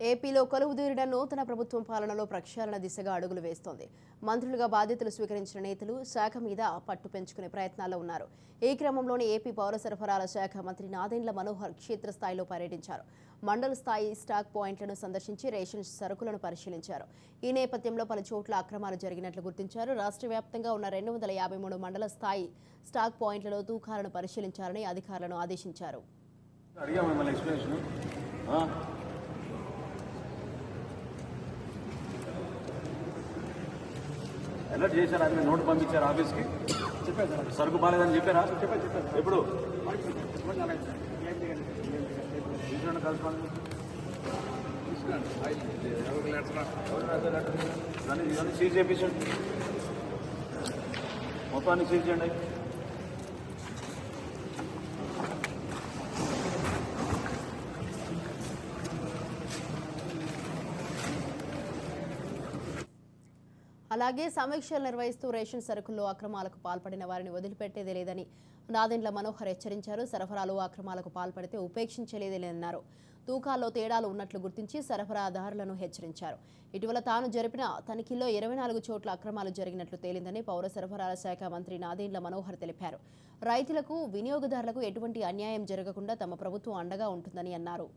ఏపీలో కొలువుదీరిన నూతన ప్రభుత్వం పాలనలో ప్రక్షాళన దిశగా అడుగులు వేస్తోంది. మంత్రులుగా బాధ్యతలు స్వీకరించిన నేతలు శాఖ మీద పట్టు పెంచుకునే ప్రయత్నాల్లో ఉన్నారు. ఈ క్రమంలోనే ఏపీ పౌర సరఫరాల శాఖ మంత్రి నాదెండ్ల మనోహర్ క్షేత్రస్థాయిలో పర్యటించారు. మండల స్థాయి స్టాక్ పాయింట్లను సందర్శించి రేషన్ సరుకులను పరిశీలించారు. ఈ నేపథ్యంలో పలు చోట్ల అక్రమాలు జరిగినట్లు గుర్తించారు. రాష్ట్ర వ్యాప్తంగా ఉన్న రెండు వందల యాభై మూడు మండల స్థాయి స్టాక్ పాయింట్లలో తూకాలను పరిశీలించాలని అధికారులను ఆదేశించారు. అలర్ట్ చేశారు? అది నోటు పంపించారు ఆఫీస్కి? చెప్పారు సార్ సరుకు బాగాలేదని చెప్పారా? చెప్పారు చెప్పారు ఎప్పుడు కలుసుకోండి సీజ్ చేయించండి మొత్తాన్ని సీజ్ చేయండి. అలాగే సమీక్షలు నిర్వహిస్తూ రేషన్ సరుకుల్లో అక్రమాలకు పాల్పడిన వారిని వదిలిపెట్టేదే లేదని నాదెండ్ల మనోహర్ హెచ్చరించారు సరఫరాలు అక్రమాలకు పాల్పడితే ఉపేక్షించలేదన్నారు తూకాల్లో తేడాలు ఉన్నట్లు గుర్తించి సరఫరాదారులను హెచ్చరించారు ఇటీవల తాను జరిపిన తనిఖీలో ఇరవై నాలుగు చోట్ల అక్రమాలు జరిగినట్లు తేలిందని పౌర సరఫరాల శాఖ మంత్రి నాదేండ్ల మనోహర్ తెలిపారు రైతులకు వినియోగదారులకు ఎటువంటి అన్యాయం జరగకుండా తమ ప్రభుత్వం అండగా ఉంటుందని అన్నారు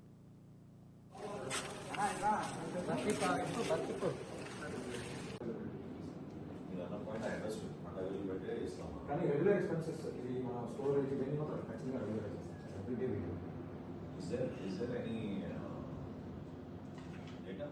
ఇస్తాం కానీ రెగ్యులర్ ఎక్స్పెన్సెస్ ఇది మన స్టోరేజ్ ఇవన్నీ మాత్రం ఖచ్చితంగా regular expenses everyday video data